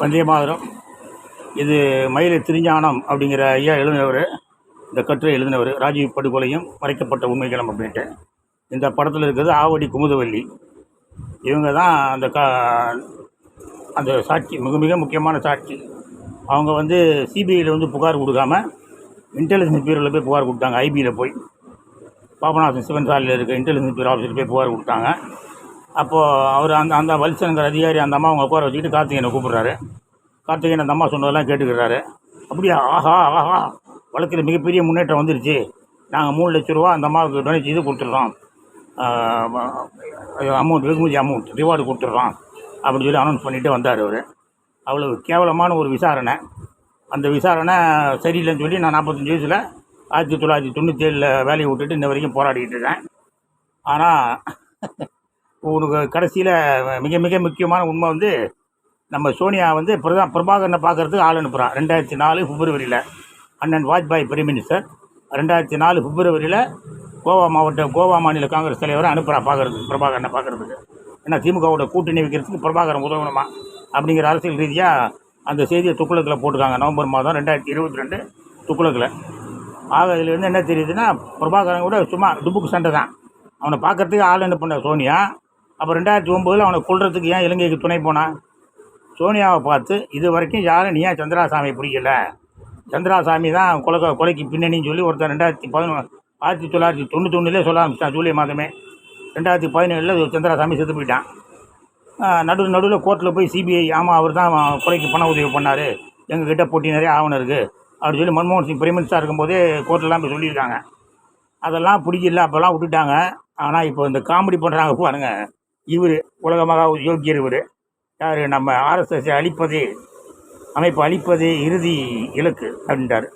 வந்தே இது மயிலை திருஞானம் அப்படிங்கிற ஐயா எழுதினவர் இந்த கட்டுரை எழுதினவர் ராஜீவ் படுகொலையும் மறைக்கப்பட்ட உண்மைகளும் அப்படின்ட்டு. இந்த படத்தில் இருக்கிறது ஆவடி குமுதவல்லி. இவங்க தான் அந்த கா அந்த சாட்சி மிக மிக முக்கியமான சாட்சி. அவங்க வந்து சிபிஐயில் வந்து புகார் கொடுக்காம இன்டெலிஜென்ஸ் பியூரோவில் போய் புகார் கொடுத்தாங்க ஐபியில் போய். பாபநாசன் சிவன் சாலையில் இருக்க இன்டெலிஜென்ஸ் பியூரோ ஆஃபீஸில் போய் புகார் கொடுத்தாங்க. அப்போது அவர் அந்த அந்த வல்சனுங்கிற அதிகாரி அந்த அம்மா அவங்க உட்கார வச்சுக்கிட்டு கார்த்திகேயனை கூப்பிட்றாரு. கார்த்திகேயன் அந்த அம்மா சொன்னதெல்லாம் கேட்டுக்கிறாரு. அப்படியா ஆஹா ஆஹா வழக்கில் மிகப்பெரிய முன்னேற்றம் வந்துருச்சு. நாங்கள் மூணு லட்ச ரூபா அந்த அம்மாவுக்கு டொனேட் செய்து கொடுத்துட்றோம். அமௌண்ட் வெகுமதி அமௌண்ட் ரிவார்டு கொடுத்துட்றோம். அப்படின்னு சொல்லி அனௌன்ஸ் பண்ணிவிட்டு வந்தார் அவர். அவ்வளோ கேவலமான ஒரு விசாரணை. அந்த விசாரணை சரியில்லைன்னு சொல்லி நான் நாற்பத்தஞ்சு வயசில் ஆயிரத்தி தொள்ளாயிரத்தி தொண்ணூற்றி ஏழில் வேலையை விட்டுட்டு இன்ன வரைக்கும் போராடிக்கிட்டு இருக்கேன். ஆனால் உனக்கு கடைசியில் மிக மிக முக்கியமான உண்மை வந்து நம்ம சோனியா வந்து பிரதா பிரபாகரனை பார்க்கறதுக்கு ஆள் அனுப்புகிறான் ரெண்டாயிரத்தி நாலு பிப்ரவரியில். அண்ணன் வாஜ்பாய் பிரைம் மினிஸ்டர் ரெண்டாயிரத்தி நாலு பிப்ரவரியில் கோவா மாவட்ட கோவா மாநில காங்கிரஸ் தலைவரை அனுப்புகிறா பார்க்கறதுக்கு பிரபாகரனை பார்க்கறதுக்கு. ஏன்னா திமுகவோட கூட்டணி வைக்கிறதுக்கு பிரபாகரன் உதவணுமா? அப்படிங்கிற அரசியல் ரீதியாக அந்த செய்தியை துக்குளத்தில் போட்டிருக்காங்க. நவம்பர் மாதம் ரெண்டாயிரத்தி இருபத்தி ரெண்டு துக்குளத்தில். ஆக இதில் வந்து என்ன தெரியுதுன்னா பிரபாகரன் கூட சும்மா டுப்புக்கு சண்டை தான். அவனை பார்க்குறதுக்கு ஆள் அனுப்பின சோனியா அப்போ ரெண்டாயிரத்தி ஒம்போதில் அவனை கொள்றதுக்கு ஏன் இலங்கைக்கு துணை போனான் சோனியாவை பார்த்து இது வரைக்கும் யாரும் நீ ஏன் சந்திராசாமி பிடிக்கல. சந்திராசாமி தான் கொலை கொலைக்கு பின்னணின்னு சொல்லி ஒருத்தன் ரெண்டாயிரத்தி பதினொன்று ஆயிரத்தி தொள்ளாயிரத்தி தொண்ணூத்தொன்னுலே சொல்ல ஆரம்பிச்சிட்டான் ஜூலை மாதமே. ரெண்டாயிரத்தி பதினேழில் சந்திராசாமி செத்து போயிட்டான். நடு நடுவில் கோர்ட்டில் போய் சிபிஐ ஆமாம் அவர் தான் கொலைக்கு பண உதவி பண்ணார். எங்ககிட்ட போட்டி நிறைய ஆவணம் இருக்குது அப்படின்னு சொல்லி மன்மோகன் சிங் பிரைம் மினிஸ்டராக இருக்கும்போதே கோர்ட்லலாம் போய் சொல்லியிருக்காங்க. அதெல்லாம் பிடிக்கல அப்போல்லாம் விட்டுட்டாங்க. ஆனால் இப்போ இந்த காமெடி பண்ணுறாங்க பாருங்கள் இவர் உலகமாக யோக்கியர் இவர். யார்? நம்ம ஆர்எஸ்எஸ்ஸை அழிப்பதே அமைப்பு அழிப்பதே இறுதி இலக்கு அப்படின்றார்.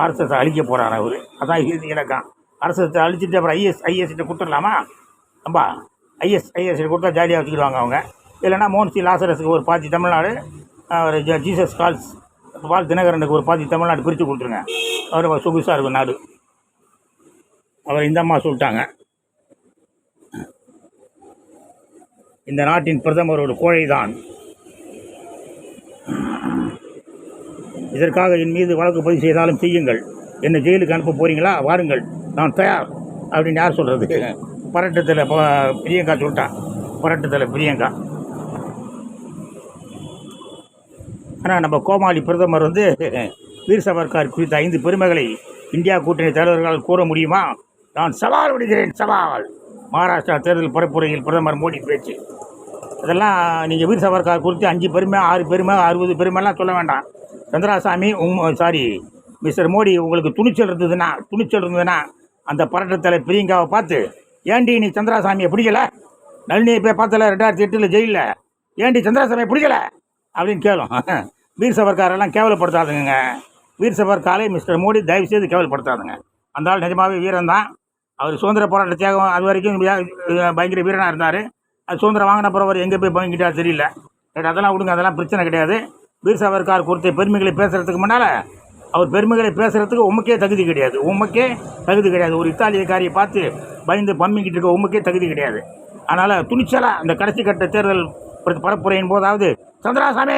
ஆர்எஸ்எஸ் அழிக்க போகிறார் அவர். அதான் இறுதி இலக்கம். ஆர்எஸ்எஸ் அழிச்சிட்டு அப்புறம் ஐஎஸ் ஐஎஸ்கிட்ட கொடுத்துடலாமா? அப்பா ஐஎஸ் ஐஎஸ்கிட்ட கொடுத்தா ஜாலியாக வச்சுக்கிடுவாங்க அவங்க. இல்லைனா மோன்சி லாசரஸுக்கு ஒரு பாதி தமிழ்நாடு ஒரு ஜீசஸ் கால்ஸ் பால் தினகரனுக்கு ஒரு பாதி தமிழ்நாடு பிரித்து கொடுத்துருங்க. அவர் சொகுசாக இருக்கும் நாடு. அவர் இந்த அம்மா சொல்லிட்டாங்க. இந்த நாட்டின் பிரதமர் ஒரு கோழைதான். இதற்காக என் மீது வழக்கு பதிவு செய்தாலும் செய்யுங்கள். என்னை ஜெயிலுக்கு அனுப்ப போறீங்களா? வாருங்கள். நான் தயார். அப்படின்னு யார் சொல்கிறது பரட்டத்தில் பிரியங்கா சொல்லிட்டான் பரட்டத்தில் பிரியங்கா. ஆனால் நம்ம கோமாளி பிரதமர் வந்து வீர் சவர்கார் குறித்த ஐந்து பெருமைகளை இந்தியா கூட்டணி தலைவர்களால் கூற முடியுமா? நான் சவால் விடுகிறேன் சவால். மகாராஷ்டிரா தேர்தல் பரப்புரையில் பிரதமர் மோடி பேச்சு. இதெல்லாம் நீங்கள் வீர் சவர்கார் குறித்து அஞ்சு பெருமை ஆறு பெருமை அறுபது பெருமைலாம் சொல்ல வேண்டாம். சந்திராசாமி உங் சாரி மிஸ்டர் மோடி உங்களுக்கு துணிச்சல் இருந்ததுன்னா துணிச்சல் இருந்ததுன்னா அந்த பரட்டத்தில் பிரியங்காவை பார்த்து ஏண்டி நீ சந்திராசாமியை பிடிக்கல? நளினியை போய் பார்த்தல ரெண்டாயிரத்தி எட்டில் ஜெயிலில். ஏண்டி சந்திராசாமியை பிடிக்கல? அப்படின்னு கேளும். வீர் சவர்காரெல்லாம் கேவலப்படுத்தாதுங்க வீர் சவர்காரை மிஸ்டர் மோடி தயவுசெய்து கேவலப்படுத்தாதுங்க. அந்த ஆள் நிஜமாவே வீரன் தான் அவர் சுதந்திர போராட்ட தியாகம் அது வரைக்கும் பயங்கர வீரனாக இருந்தார். அது சுதந்திரம் வாங்கின அப்புறம் அவர் எங்கே போய் வாங்கிட்டார் தெரியல. அதெல்லாம் விடுங்க அதெல்லாம் பிரச்சனை கிடையாது. வீர் சாவர்கார் கொடுத்த பெருமைகளை பேசுகிறதுக்கு முன்னால் அவர் பெருமைகளை பேசுகிறதுக்கு உமக்கே தகுதி கிடையாது. உமக்கே தகுதி கிடையாது. ஒரு இத்தாலியக்காரியை பார்த்து பயந்து பம்மிக்கிட்டு இருக்க உமக்கே தகுதி கிடையாது. அதனால் துணிச்சலாக அந்த கடைசி கட்ட தேர்தல் பரப்புரையின் போதாவது சந்திராசாமி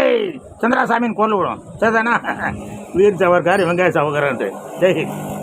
சந்திராசாமின்னு குரல் விடும். சரிதானா? வீர் சாவர்கார் வெங்காய சவர்கார் ஜெய்ஹிந்த்